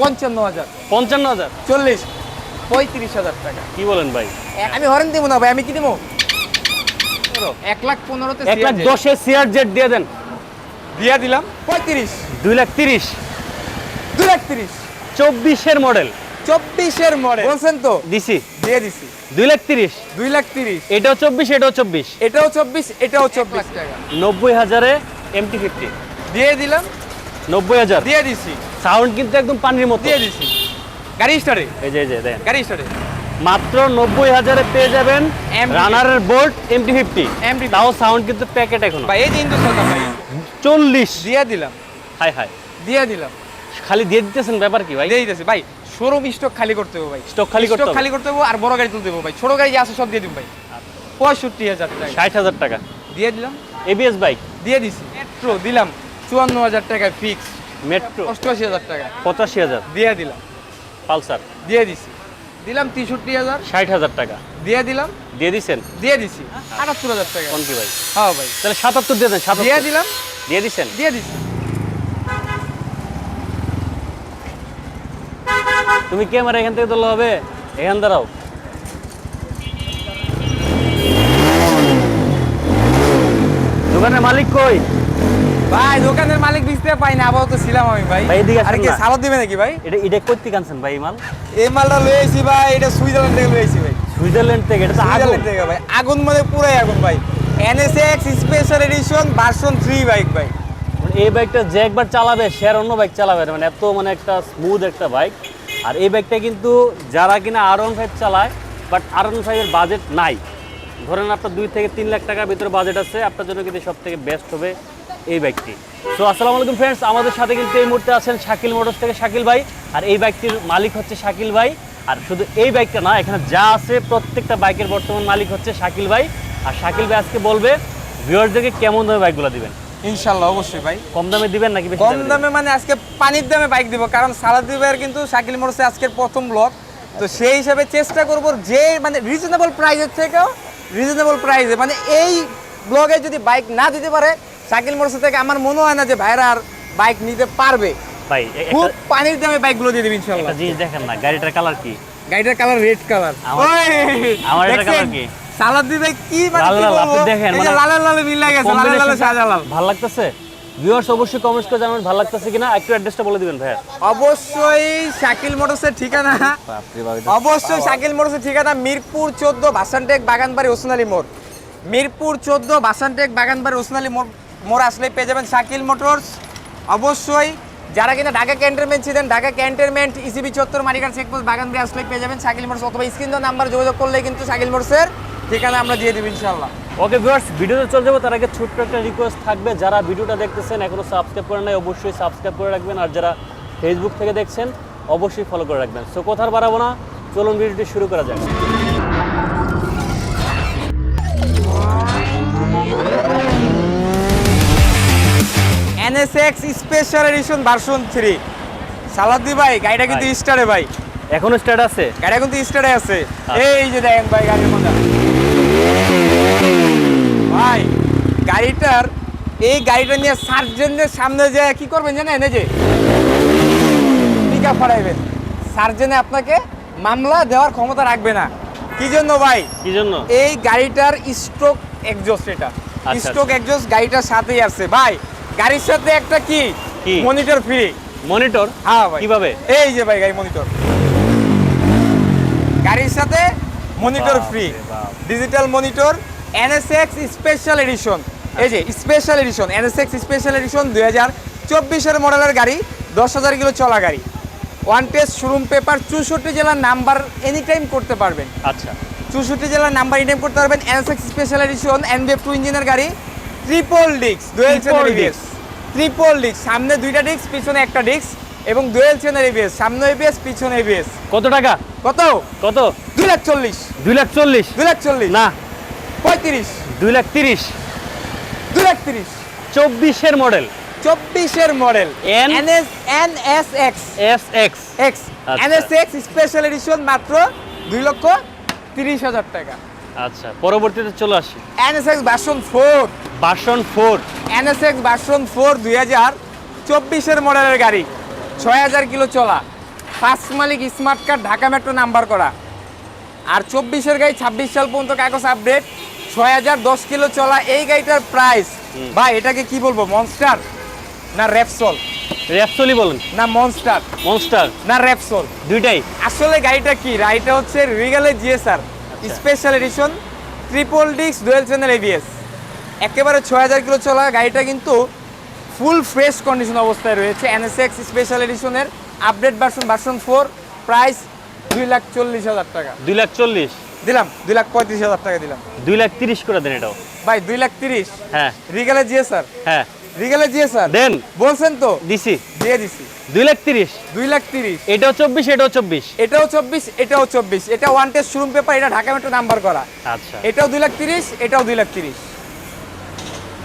পঞ্চান্ন হাজার। পঞ্চান্ন হাজার? চল্লিশ। পঁয়ত্রিশ হাজার টাকা। কি বলেন ভাই? আমি হরেন দিব না ভাই আমি কি দিব? এক লাখ পনেরোতে এক লাখ দশে সিআর জেড দিয়ে দেন। দিয়া দিলাম। পঁয়ত্রিশ। দুই লাখ তিরিশ। দু লাখ তিরিশ। চব্বিশের মডেল। চব্বিশের মডেল। বলছেন তো? দিছি। দিয়ে দিছি। দুই লাখ তিরিশ। দুই লাখ তিরিশ। এটাও চব্বিশ এটাও চব্বিশ। এটাও চব্বিশ এটাও চব্বিশ। টাকা। নব্বই হাজারে এমটি ফিফটি দিয়ে দিলাম। নব্বই হাজার। দিয়ে দিছি। সাউন্ড কিন্তু একদম পানির মতো। দিয়ে দিছি। গাড়ি স্টারে এই যে এই যে দেন। গাড়ি স্টারে মাত্র নব্বই হাজারে পেয়ে যাবেন রানারের বোল্ট এমটি ফিফটি তাও সাউন্ড কিন্তু প্যাকেট এখন। ভাই এই যে হিন্দুস্তান ভাই। চল্লিশ। দিয়ে দিলাম। হাই হাই। দিয়ে দিলাম। খালি দিয়ে দিতেছেন ব্যাপার কি ভাই? দিয়ে দিতেছি। ভাই শোরুম স্টক খালি করতে হবে ভাই। স্টক খালি করতে স্টক খালি করতে হবে আর বড় গাড়ি তুলতে হবে ভাই। ছোট গাড়ি যা আছে সব দিয়ে দিব ভাই। পঁয়ষট্টি হাজার টাকা। ষাট হাজার টাকা। দিয়ে দিলাম। এবিএস বাইক দিয়ে দিছি। মেট্রো দিলাম। চুয়ান্ন হাজার টাকা ফিক্স মেট্রো। অষ্টআশি হাজার টাকা। পঁচাশি হাজার। দিয়ে দিলাম। পালসার। দিয়ে দিছি। দিলাম তেষট্টি হাজার। ষাট হাজার টাকা। দিয়ে দিলাম। দিয়ে দিছেন? দিয়ে দিছি। আটাত্তর হাজার টাকা। কোন কি ভাই? হ্যাঁ ভাই। তাহলে সাতাত্তর দিয়ে দেন দিয়ে দিলাম। দিয়ে দিছেন? দিয়ে দিছি। তুমি ক্যামেরা এখান থেকে তোলা হবে। এখান দাঁড়াও। দোকানের মালিক কই? ভাই দোকানের মালিক বুঝতে পাই না আপাতত ছিলাম আমি ভাই। ভাই, এদিকে আর কি। সালাদ দিবে নাকি ভাই? এটা এটা করতে কানছেন ভাই এই মাল? এই মালটা লয়ে আইছি ভাই এটা সুইজারল্যান্ড থেকে লয়ে আইছি ভাই। সুইজারল্যান্ড থেকে এটা তো আগুন। থেকে ভাই। আগুন মানে পুরাই আগুন ভাই। NSX special edition version 3 bike ভাই। মানে এই বাইকটা যে একবার চালাবে সে আর অন্য বাইক চালাবে মানে এত মানে একটা স্মুথ একটা বাইক আর এই বাইকটা কিন্তু যারা কিনা আর ওয়ান ফাইভ চালায় বাট আর ওয়ান ফাইভের বাজেট নাই। ধরেন আপনার দুই থেকে তিন লাখ টাকার ভিতরে বাজেট আছে। আপনার জন্য কিন্তু সব থেকে বেস্ট হবে এই বাইকটি। সো আসসালামু আলাইকুম ফ্রেন্ডস আমাদের সাথে কিন্তু এই মুহূর্তে আছেন শাকিল মোটরস থেকে শাকিল ভাই আর এই বাইকটির মালিক হচ্ছে শাকিল ভাই। আর শুধু এই বাইকটা না এখানে যা আছে প্রত্যেকটা বাইকের বর্তমান মালিক হচ্ছে শাকিল ভাই। আর শাকিল ভাই আজকে বলবে ভিউয়ারদেরকে কেমন দামে বাইকগুলো দিবেন? ইনশাল্লাহ অবশ্যই ভাই। কম দামে দিবেন নাকি কম দামে মানে আজকে পানির দামে বাইক দিব কারণ সালাদ দিবের কিন্তু শাকিল মোটরসে আজকের প্রথম ব্লগ তো সেই হিসাবে চেষ্টা করব যে মানে রিজনেবল প্রাইসের থেকেও রিজনেবল প্রাইসে মানে এই ব্লগে যদি বাইক না দিতে পারে শাকিল মোটরস থেকে আমার মনে হয় না যে ভাইরা আর বাইক নিতে পারবে। ভাই খুব পানির দামে বাইকগুলো দিয়ে দিবি ইনশাআল্লাহ। জিনিস দেখেন না গাড়িটার কালার কি? গাড়িটার কালার রেড কালার আমার- আমার এটার colour কি? সালাদ দিবে কি মানে লাল লাল, আপনি দেখেন, মানে লালে লালে মিল লাগে লালে লালে শাহজালাল ভালো লাগতেছে? ভিউয়ার্স অবশ্যই কমেন্টস করে জানাবেন ভালো লাগতেছে কিনা? একটু অ্যাড্রেসটা বলে দিবেন ভাইয়া। অবশ্যই শাকিল মোটরসের ঠিকানা। অবশ্যই শাকিল মোটরসের ঠিকানা মিরপুর চোদ্দ বাসানটেক বাগানবাড়ি ওসনালী মোড়। মিরপুর চোদ্দ বাসানটেক বাগানবাড়ি ওসনালী মোড় মোড় আসলে পেয়ে যাবেন শাকিল মোটরস। অবশ্যই যারা কিনা ঢাকা ক্যান্টনমেন্ট ছিলেন, ঢাকা ক্যান্টনমেন্ট ইসিবি চত্বর মানিকার চেকপোস্ট বাগানবাড়ি আসলে পেয়ে যাবেন শাকিল মোটরস অথবা স্ক্রিন নাম্বার যোগাযোগ করলে কিন্তু শাকিল মোটরসের ঠিকানা আমরা দিয়ে দেবো ইনশাল্লাহ ওকে ভিউয়ার্স, ভিডিওতে চলে যাব, তার আগে ছোট্ট একটা রিকোয়েস্ট থাকবে। যারা ভিডিওটা দেখতেছেন, এখনও সাবস্ক্রাইব করে নাই, অবশ্যই সাবস্ক্রাইব করে রাখবেন। আর যারা ফেসবুক থেকে দেখছেন, অবশ্যই ফলো করে রাখবেন। সো কোথার বাড়াবো না, চলুন ভিডিওটি শুরু করা যাক। NSX special edition version three সালাদি ভাই গাড়িটা কিন্তু। স্টারে ভাই। এখনও স্টার্ট আছে? গাড়িটা কিন্তু স্টারে আছে। আচ্ছা। এই যে দেখেন ভাই গাড়ির মধ্যে ভাই গাড়িটার এই গাড়িটা নিয়ে সার্জেনের সামনে যে কি করবেন জানেন? এই যে টিকা ফাড়াইবেন সার্জেনে আপনাকে মামলা দেওয়ার ক্ষমতা রাখবে না। কি জন্য ভাই? কি জন্য? এই গাড়িটার স্ট্রোক এক্সজস্ট এটা। আচ্ছা, স্ট্রোক এক্সজস্ট গাড়িটার সাথেই আছে। ভাই গাড়ির সাথে একটা কি? Monitor free. মনিটর? হ্যাঁ ভাই। কীভাবে? এই যে ভাই গাড়ি মনিটর। গাড়ির সাথে monitor free. Digital monitor NSX special edition এই যে special edition NSX special edition দুই হাজার চব্বিশের মডেলের গাড়ি দশ হাজার কিলো চলা গাড়ি। ওয়ান টেস্ট শোরুম পেপার চৌষট্টি জেলার নাম্বার এনি টাইম করতে পারবেন। আচ্ছা। চৌষট্টি জেলার নাম্বার এনি করতে পারবেন NSX special edition NBF two ইঞ্জিনের গাড়ি triple disc dual channel triple disc সামনে দুইটা ডিস্ক পিছনে একটা ডিস্ক এবং ডুয়েল চ্যানেল এবিএস সামনে এবিএস পিছনে এবিএস কত টাকা? কত? কত? দুই লাখ চল্লিশ। দুই লাখ চল্লিশ? দুই লাখ চল্লিশ। না। পঁয়ত্রিশ। দুই লাখ তিরিশ। দুই লাখ তিরিশ। চব্বিশের মডেল চব্বিশের model N- NS NSX S X X আচ্ছা। এনএসএক্স স্পেশাল এডিশন মাত্র দুই লক্ষ তিরিশ হাজার টাকা। আচ্ছা পরবর্তীতে চলে আসি। NSX version four version four NSX version four দুই হাজার চব্বিশের মডেলের গাড়ি। ছয় হাজার কিলো চলা। ফার্স্ট মালিক smart card Dhaka metro number করা। আর চব্বিশের গাড়ি ছাব্বিশ সাল পর্যন্ত কাগজ আপডেট ছয় হাজার দশ কিলো চলা এই গাড়িটার প্রাইস ভাই এটাকে কি বলব মনস্টার না র্যাপসল র্যাপসোলি বলেন। না মনস্টার মনস্টার না র্যাপসল দুইটাই। আসলে গাড়িটা কি? গাড়িটা হচ্ছে রিগালের জিএসআর স্পেশাল এডিশন ট্রিপল ডিক্স ডুয়েল চ্যানেল এবিএস একেবারে ছয় হাজার কিলো চলা গাড়িটা কিন্তু ফুল ফ্রেশ কন্ডিশন অবস্থায় রয়েছে। NSX special এডিশনের update version version four price দুই লাখ চল্লিশ হাজার টাকা। দুই লাখ চল্লিশ। দিলাম দুই লাখ পঁয়ত্রিশ হাজার টাকা দিলাম। দুই লাখ তিরিশ করে দেন এটাও। ভাই দুই লাখ তিরিশ? হ্যাঁ। রিগালের জিএসআর হ্যাঁ। রিগালের জিএসআর দেন। বলছেন তো? দিছি। দিয়ে দিছি। দুই লাখ তিরিশ। দুই লাখ তিরিশ। এটাও চব্বিশ এটাও চব্বিশ। এটাও চব্বিশ এটাও চব্বিশ। এটা ওয়ান টেস্ট শোরুম পেপার এটা ঢাকা মেট্রো নাম্বার করা। আচ্ছা। এটাও দুই লাখ তিরিশ এটাও দুই লাখ তিরিশ।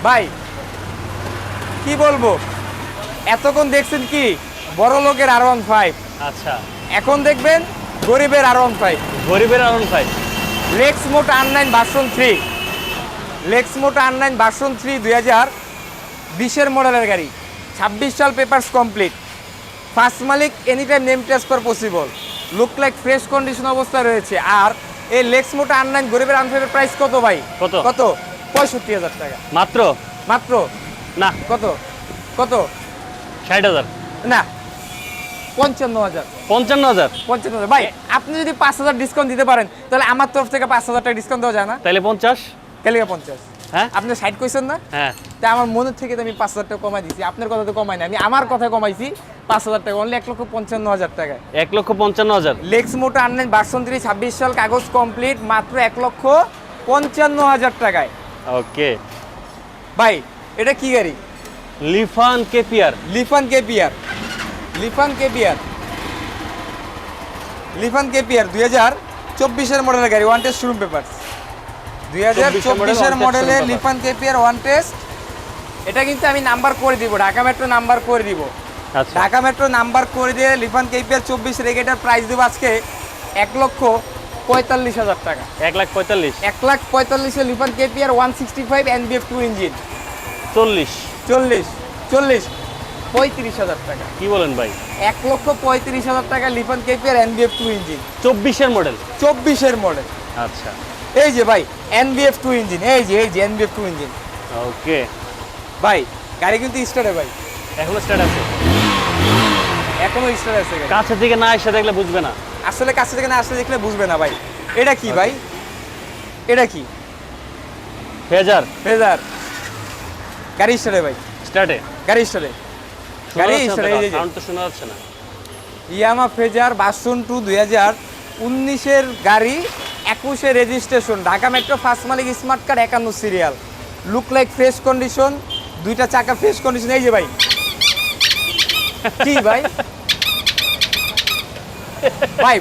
ভাই কি বলব? এতক্ষণ দেখছেন কি? বড় লোকের আর ওয়ান ফাইভ আচ্ছা। এখন দেখবেন গরিবের আর ওয়ান ফাইভ গরিবের আরন ফাইভ লেক্স মোট R nine version three lakhs মোট আর নাইন ভার্সন থ্রি দুই হাজার বিশের মডেলের গাড়ি। ছাব্বিশ সাল পেপার্স কমপ্লিট ফার্স্ট মালিক any time name transfer possible look like fresh condition অবস্থায় রয়েছে। আর এই লেক্স মোট আর নাইন গরিবের আনফাইভের প্রাইস কত ভাই? কত? কত? পঁয়ষট্টি হাজার টাকা। মাত্র? মাত্র? না। কত? কত? ষাট হাজার। না। পঞ্চান্ন হাজার। পঞ্চান্ন হাজার? পঞ্চান্ন হাজার। ভাই আপনি যদি পাঁচ হাজার ডিসকাউন্ট দিতে পারেন তাহলে আমার তরফ থেকে পাঁচ হাজার টাকা ডিসকাউন্ট দেওয়া যায় না? তাহলে পঞ্চাশ। কেলিকা পঞ্চাশ। হ্যাঁ? আপনি সাইড কইছেন না? হ্যাঁ। তা আমার মনের থেকে তো আমি পাঁচ হাজার টাকা কমাই দিছি। আপনার কথা তো কমাই না আমি আমার কথা কমাইছি পাঁচ হাজার টাকা অনলি এক লক্ষ পঞ্চান্ন হাজার টাকায়। এক লক্ষ পঞ্চান্ন হাজার? লেক্স মোটো আনলেন বাসন থ্রি ছাব্বিশ সাল কাগজ কমপ্লিট মাত্র এক লক্ষ পঞ্চান্ন হাজার টাকায়। ওকে ভাই এটা কি গাড়ি? Lifan KPR Lifan KPR Lifan KPR Lifan KPR দুই হাজার চব্বিশের মডেলের গাড়ি ওয়ান টেস্ট শোরুম পেপার দুই হাজার চব্বিশের মডেলের। লিফান কেপিয়ার ওয়ান টেস্ট এটা কিন্তু আমি নাম্বার করে দিব ঢাকা মেট্রো নাম্বার করে দিব। আচ্ছা। ঢাকা মেট্রো নাম্বার করে দিয়ে লিফান কেপিয়ার চব্বিশ রেগেটার প্রাইস দেবো আজকে এক লক্ষ পঁয়তাল্লিশ হাজার টাকা। এক লাখ পঁয়তাল্লিশ। এক লাখ পঁয়তাল্লিশে Lifan KPR one sixty five N NBF two engine চল্লিশ। চল্লিশ চল্লিশ পঁয়ত্রিশ হাজার টাকা। কি বলেন ভাই? এক লক্ষ পঁয়ত্রিশ হাজার টাকা Lifan KPR NBF two engine চব্বিশের মডেল চব্বিশের মডেল আচ্ছা। এই যে ভাই এন এনবিএফ টু ইঞ্জিন এই যে এই যে N NBF two engine okay ভাই গাড়ি কিন্তু স্টার্টে ভাই। এখনও স্টার্ট আছে। এখনও স্টার্ট আছে কাছে থেকে না এসে দেখলে বুঝবে না। আসলে কাছে থেকে না আসলে দেখলে বুঝবে না ভাই। এটা কি ভাই? এটা কি? ফেজার। ফেজার। গাড়ি স্টার্টে ভাই। স্টার্টে গাড়ি স্টার্টে গাড়ি স্টার্টে সাউন্ড তো শোনা যাচ্ছে না। ইয়ামা ফেজার বাসন টু দুই হাজার উনিশের গাড়ি একুশে রেজিস্ট্রেশন ঢাকা মেট্রো ফার্স্ট মালিক স্মার্ট কার্ড একান্ন serial look like fresh condition দুইটা চাকা ফ্রেশ কন্ডিশন এই যে ভাই। কি ভাই? ভাই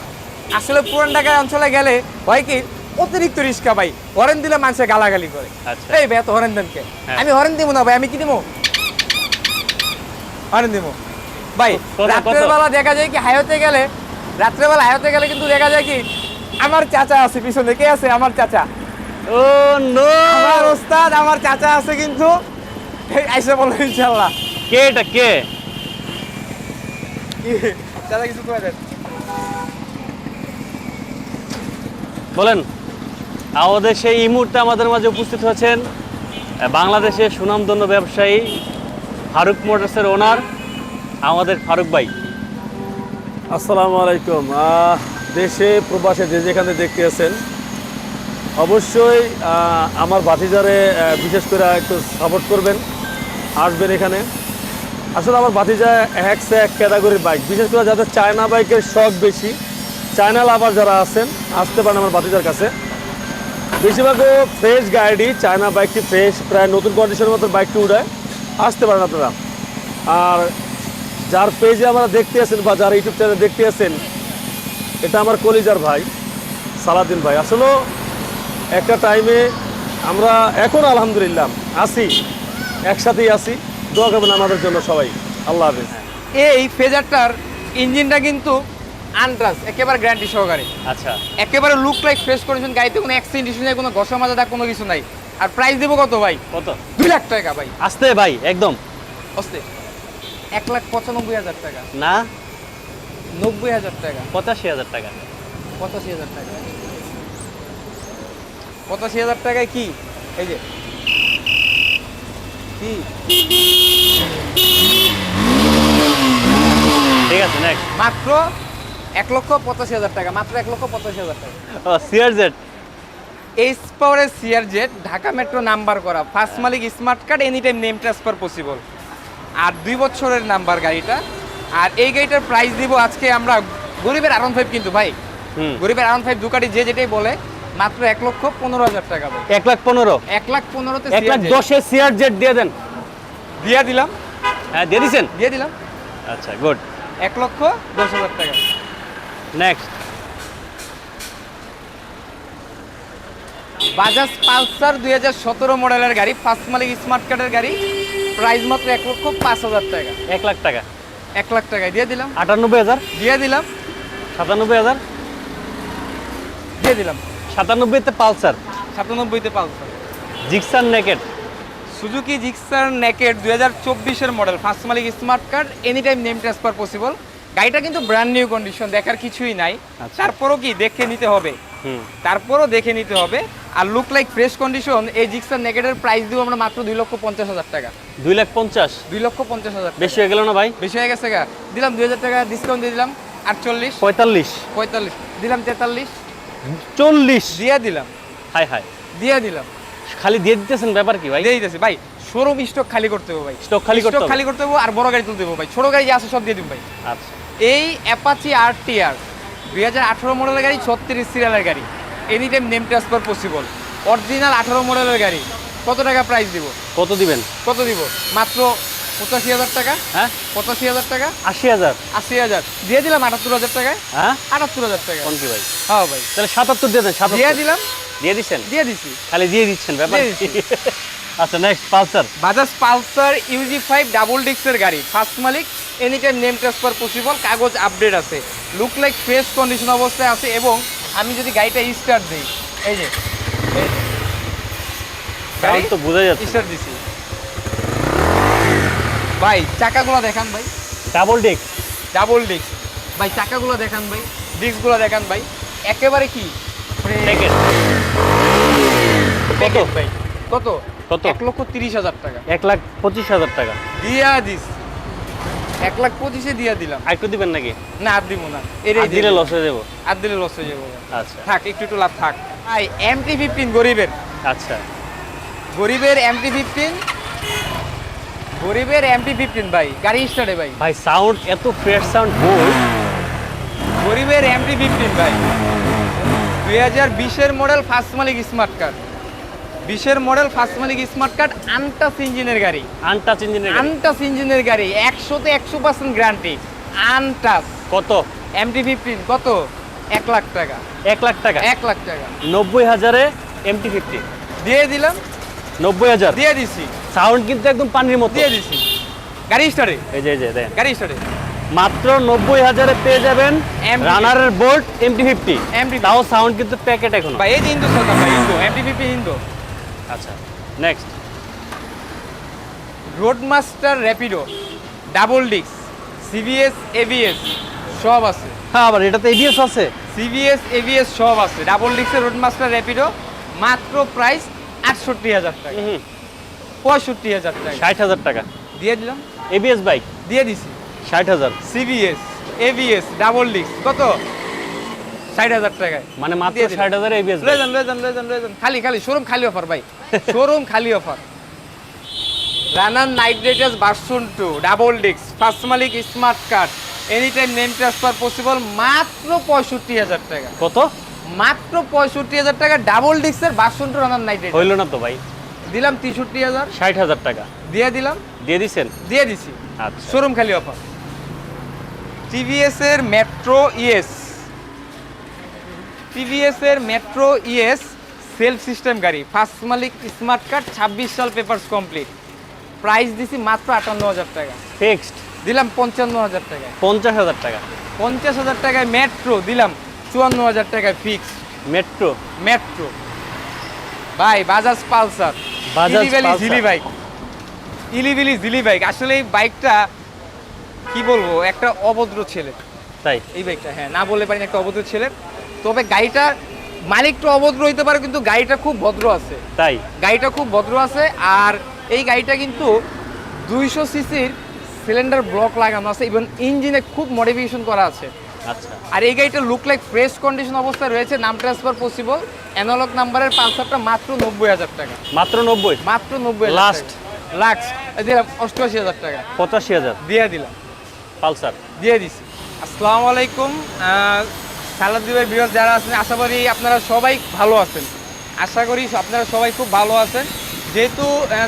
আসলে পুরান ঢাকা অঞ্চলে গেলে হয় কি অতিরিক্ত রিস্কা ভাই হরেন দিলে মানুষে গালাগালি করে। আচ্ছা। এই ভাই এত হরেন দেন কে? হ্যাঁ। আমি হরেন দিব না ভাই আমি কি দিব হরেন দিব ভাই? রাত্রের বেলা দেখা যায় কি হাইওতে গেলে রাত্রেবেলা হাইওতে গেলে কিন্তু দেখা যায় কি আমার চাচা আছে পিছনে। কে আছে? আমার চাচা। Oh no. আমার ওস্তাদ আমার চাচা আছে কিন্তু আইসা বলো ইনশাল্লাহ কে এটা কে? কি? চাচা কিছু করে দেন বলেন আমাদের সেই এই মুহূর্তে আমাদের মাঝে উপস্থিত হয়েছেন বাংলাদেশের সুনামধন্য ব্যবসায়ী ফারুক মোটরসের ওনার আমাদের ফারুক ভাই। আসসালামু আলাইকুম। দেশে প্রবাসে যে যেখানে দেখতে আছেন অবশ্যই আমার ভাতিজারে আহ, বিশেষ করে একটু সাপোর্ট করবেন। আসবেন এখানে। আসলে আমার ভাতিজা এক সে এক ক্যাটাগরির বাইক বিশেষ করে যাদের চায়না বাইকের শখ বেশি চায়না লাভার যারা আছেন, আসতে পারেন আমার ভাতিজার কাছে। বেশিরভাগও ফ্রেশ গাড়ি চায়না বাইকটি ফ্রেশ প্রায় নতুন কন্ডিশনের মতো বাইকটি উড়ায়। আসতে পারেন আপনারা। আর যার পেজে আমরা দেখতে আছেন বা যার ইউটিউব চ্যানেল দেখতে আছেন, এটা আমার কলিজার ভাই, সালাদিন ভাই। আসলেও একটা টাইমে আমরা এখন আলহামদুলিল্লাহ আসি একসাথেই আসি দোয়া করবেন আমাদের জন্য সবাই। আল্লাহ হাফিজ। এই ফেজারটার ইঞ্জিনটা কিন্তু আনট্রাস একেবারে গ্যারান্টি সহকারে। আচ্ছা। একেবারে লুক লাইক ফ্রেশ কন্ডিশন গাড়িতে কোনো অ্যাক্সিডেন্ট ইস্যু নেই কোনো ঘষা মাজা দাগ কোনো কিছু নাই। আর প্রাইস দেবো কত ভাই? কত? দুই লাখ টাকা ভাই। আসতে ভাই একদম। অস্তে এক লাখ পঁচানব্বই হাজার টাকা। না? নব্বই হাজার টাকা। পঁচাশি হাজার টাকা। পঁচাশি হাজার টাকা। পঁচাশি হাজার টাকায় কি? এই যে কি? ঠিক আছে নেক্সট মাত্র এক লক্ষ পঁচাশি হাজার টাকা মাত্র এক লক্ষ পঁচাশি হাজার টাকা। ও সিআর জেড এইচ পাওয়ারের CR Z Dhaka metro number করা। ফার্স্ট মালিক smart card any time name transfer possible আর দুই বছরের নাম্বার গাড়িটা। আর এই গাড়িটার প্রাইস দিব আজকে আমরা গরিবের আরন ফাইভ কিন্তু ভাই। গরিবের আরন ফাইভ দুকাটি যে যেটাই বলে মাত্র এক লক্ষ পনেরো হাজার টাকা এক লাখ পনেরো? এক লাখ পনেরোতে এক লাখ দশে সিআর জেড দিয়ে দেন। দিয়ে দিলাম। হ্যাঁ দিয়ে দিছেন? দিয়ে দিলাম। আচ্ছা গুড এক লক্ষ দশ হাজার টাকা। নেক্সট বাজাজ পালসার দুই হাজার সতেরো মডেলের গাড়ি ফার্স্ট মালিক স্মার্ট কার্ডের গাড়ি প্রাইস মাত্র এক লক্ষ পাঁচ হাজার টাকা। এক লাখ টাকা। এক লাখ টাকায় দিয়ে দিলাম। আটানব্বই হাজার? দিয়ে দিলাম। সাতানব্বই হাজার? দিয়ে দিলাম। সাতানব্বইতে Pulsar. সাতানব্বইতে Pulsar. Gixxer naked Suzuki Gixxer naked দুই হাজার চব্বিশের মডেল। ফার্স্ট মালিক smart card any time name transfer possible গাড়িটা কিন্তু ব্র্যান্ড নিউ কন্ডিশন দেখার কিছুই নাই। আচ্ছা। তারপরও কি দেখে নিতে হবে? তারপরও দেখে নিতে হবে। আর লুক লাইক ফ্রেশ কন্ডিশন এই জিক্সার নেকেটের প্রাইস দিব আমরা মাত্র দুই লক্ষ পঞ্চাশ হাজার টাকা। দুই লাখ পঞ্চাশ। দুই লক্ষ পঞ্চাশ হাজার বেশি হয়ে গেল না ভাই? বেশি হয়ে গেছে গা। দিলাম দুই হাজার টাকা ডিসকাউন্ট দিয়ে দিলাম। আটচল্লিশ পঁয়তাল্লিশ। পঁয়তাল্লিশ। দিলাম তেতাল্লিশ। চল্লিশ। দিয়ে দিলাম। হাই হাই দিয়ে দিলাম। খালি দিয়ে দিতেছেন ব্যাপার কি ভাই? দিয়ে দিতেছি। ভাই শোরুম স্টক খালি করতে হবে ভাই। স্টক খালি করতে স্টক? খালি করতে হবে আর বড় গাড়ি তুলতে হবে ভাই। ছোট গাড়ি যা আছে সব দিয়ে দিন ভাই। আচ্ছা। এই অ্যাপাচি আর টি আর দুই হাজার আঠারো মডেলের গাড়ি ছত্রিশ সিরিয়ালের গাড়ি। Any time name transfer possible original আঠারো মডেলের গাড়ি। কত টাকা প্রাইস দিব? কত দিবেন? কত দিব? মাত্র পঁচাশি হাজার টাকা? হ্যাঁ? পঁচাশি হাজার টাকা? আশি হাজার। আশি হাজার। দিয়ে দিলাম আটাত্তর হাজার টাকায় হ্যাঁ? আটাত্তর হাজার টাকা। কোন কি ভাই? হ্যাঁ ভাই। তাহলে সাতাত্তর দিয়ে দেন দিয়ে দিলাম। দিয়ে দিচ্ছেন? দিয়ে দিছি। খালি দিয়ে দিচ্ছেন ব্যাপার আচ্ছা next Pulsar. Bajaj Pulsar UG five double গাড়ি। ফার্স্ট মালিক any time name transfer possible কাগজ আপডেট আছে। লুক লাইক ফ্রেশ কন্ডিশন অবস্থায় আছে এবং আমি যদি গাড়িটা স্টার্ট দিই এই যে এই যে। গাড়ি তো বোঝা যাচ্ছে স্টার্ট দিছি। ভাই চাকাগুলো দেখান ভাই। ডাবল ডেক ডাবল ডিক্স ভাই চাকাগুলো দেখান ভাই। ডিস্কগুলো দেখান ভাই। একেবারে কি? প্যাকেট কত? ভাই। কত? কত? এক লক্ষ তিরিশ হাজার টাকা। এক লাখ পঁচিশ হাজার টাকা। দিয়া দিস। এক লাখ পঁচিশে দিয়া দিলাম। আর একটু দিবেন নাকি? না আর দিব না। এটাই দিলে লস হয়ে যাব। আর দিলে লস হয়ে যাব। আচ্ছা। থাক একটু একটু লাভ থাক। ভাই এমটি ফিফটিন গরিবের। আচ্ছা। গরিবের এমটি ফিফটিন গরিবের এমটি ফিফটিন ভাই গাড়ি স্টার্টে ভাই। ভাই সাউন্ড এত ফ্রেশ সাউন্ড গরিবের এমটি ফিফটিন ভাই। দুই হাজার বিশের মডেল ফার্স্ট মালিক স্মার্ট কার্ড বিশের মডেল ফার্স্ট মালিক স্মার্ট কার্ড আনটাস ইঞ্জিনের গাড়ি। আনটাচ ইঞ্জিনের আনটাস ইঞ্জিনের গাড়ি একশোতে একশো পার্সেন্ট গ্যারান্টি আনটাস কত? এমটি ফিফটিন কত? এক লাখ টাকা। এক লাখ টাকা। এক লাখ টাকা। নব্বই হাজারে এমটি ফিফটিন দিয়ে দিলাম। নব্বই হাজার। দিয়ে দিছি। সাউন্ড কিন্তু একদম পানির মতো। দিয়ে দিছি। গাড়ি স্টারে এই যে এই যে দেন। গাড়ি স্টারে মাত্র নব্বই হাজারে পেয়ে যাবেন রানারের বোল্ট এমটি ফিফটি MT তাও সাউন্ড কিন্তু প্যাকেট এখন। ভাই এই হিন্দু ভাই হিন্দু এমটি ফিফটি হিন্দু আচ্ছা next road master Rapido double ডিক্স সিবিএস এবিএস সব আছে। হ্যাঁ আবার এটাতে এবিএস আছে। সিবিএস এবিএস সব আছে। ডাবল ডিক্সের রোড মাস্টার র্যাপিডো মাত্র প্রাইস আটষট্টি হাজার টাকা। পঁয়ষট্টি হাজার টাকা। ষাট হাজার টাকা। দিয়ে দিলাম। এবিএস বাইক দিয়ে দিছি। ষাট হাজার। সিবিএস এবিএস ডাবল ডিক্স কত? ষাট হাজার টাকায়। মানে মাত্র। ষাট হাজার এবিএস লয়ে যান লয়ে যান লয়ে যান লয়ে যান। খালি খালি শোরুম খালি অফার ভাই। শোরুম খালি offer runner night riders version two double ডিক্স ফার্স্ট মালিক smart card any time name transfer possible মাত্র পঁয়ষট্টি হাজার টাকা। কত? মাত্র পঁয়ষট্টি হাজার টাকা double version two runner night হইল না তো ভাই। দিলাম তেষট্টি হাজার। ষাট হাজার টাকা। দিয়ে দিলাম। দিয়ে দিছেন? দিয়ে দিছি। আচ্ছা। শোরুম খালি অফার টিভিএস এর মেট্রো ইএস টিভিএস এর মেট্রো ইএস সেলফ সিস্টেম গাড়ি। ফার্স্ট মালিক স্মার্ট কার্ড ছাব্বিশ সাল পেপারস কমপ্লিট প্রাইস দিছি মাত্র আটান্ন হাজার টাকা। ফিক্সড দিলাম পঞ্চান্ন হাজার টাকায়। পঞ্চাশ হাজার টাকা। পঞ্চাশ হাজার টাকায় মেট্রো দিলাম চুয়ান্ন হাজার টাকায় ফিক্স মেট্রো মেট্রো ভাই বাজাজ পালসার বাজাজ। জিলি বাইক ইলিভিলি জিলি বাইক আসলে এই বাইকটা কি বলব একটা অভদ্র ছেলে। তাই? এই বাইকটা হ্যাঁ না বললে পারি না একটা অভদ্র ছেলের তবে গাড়িটার মালিকটা অভদ্র হইতে পারে কিন্তু গাড়িটা খুব ভদ্র আছে। তাই? গাড়িটা খুব ভদ্র আছে আর এই গাড়িটা কিন্তু দুইশো সিসির সিলিন্ডার ব্লক লাগানো আছে ইভেন ইঞ্জিনে খুব মডিফিকেশন করা আছে। আর এই গাড়িটা লুক লাইক ফ্রেশ কন্ডিশন অবস্থায় রয়েছে নাম ট্রান্সফার পসিবল অ্যানালগ নাম্বারের পালসারটা মাত্র নব্বই হাজার টাকা। মাত্র নব্বই? মাত্র নব্বই লাস্ট লাক্স দিলাম অষ্টআশি হাজার টাকা। পঁচাশি হাজার? দিয়ে দিলাম। পালসার? দিয়ে দিছি। আসসালামু আলাইকুম। সালাদ্দিবের বিরোধ যারা আছেন আশা করি আপনারা সবাই ভালো আছেন। আশা করি আপনারা সবাই খুব ভালো আছেন। যেহেতু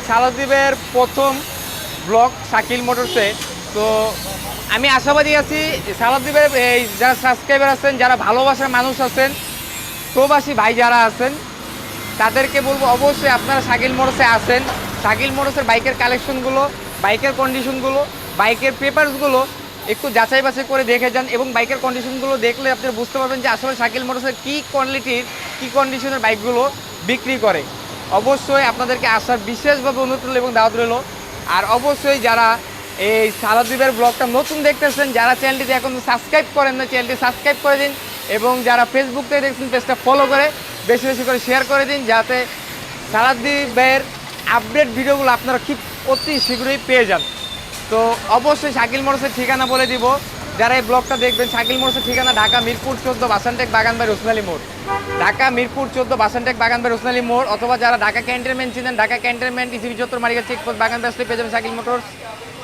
সালাদ্দিবের প্রথম ব্লগ শাকিল মোটরসে তো আমি আশাবাদী আছি সালাদ্দিবের এই যারা সাবস্ক্রাইবার আছেন, যারা ভালোবাসার মানুষ আছেন, প্রবাসী ভাই যারা আছেন, তাদেরকে বলব অবশ্যই আপনারা শাকিল মোটরসে আসেন। শাকিল মোটরসের বাইকের কালেকশনগুলো বাইকের কন্ডিশনগুলো বাইকের পেপারসগুলো একটু যাচাই বাছাই করে দেখে যান এবং বাইকের কন্ডিশনগুলো দেখলে আপনারা বুঝতে পারবেন যে আসলে শাকিল মোটরসের কী কোয়ালিটির কী কন্ডিশনের বাইকগুলো বিক্রি করে। অবশ্যই আপনাদেরকে আসার বিশেষভাবে অনুরোধ রইল এবং দাওয়াত রইল। আর অবশ্যই যারা এই সারাদ্বীপের ব্লগটা নতুন দেখতেছেন, যারা চ্যানেলটিতে এখন সাবস্ক্রাইব করেন না চ্যানেলটি সাবস্ক্রাইব করে দিন এবং যারা ফেসবুক থেকে দেখছেন, পেজটা ফলো করে বেশি বেশি করে শেয়ার করে দিন, যাতে সারাদ্বীপের আপডেট ভিডিওগুলো আপনারা খুব অতি শীঘ্রই পেয়ে যান। তো অবশ্যই শাকিল মোড়সের ঠিকানা বলে দিব। যারা এই ব্লগটা দেখবেন, শাকিল মোড়সের ঠিকানা ঢাকা মিরপুর চোদ্দ বাসানটেক বাগানবাড়ি রসনালী মোড়। ঢাকা মিরপুর চোদ্দ বাসানটেক বাগানবাড়ি রসনালী মোড় অথবা যারা ঢাকা ক্যান্টনমেন্ট চিনেন, ঢাকা ক্যান্টনমেন্ট, ইসিবি চত্বর মারিকা চেকপোস্ট বাগান আসলে পেয়ে যাবেন শাকিল মোটরস।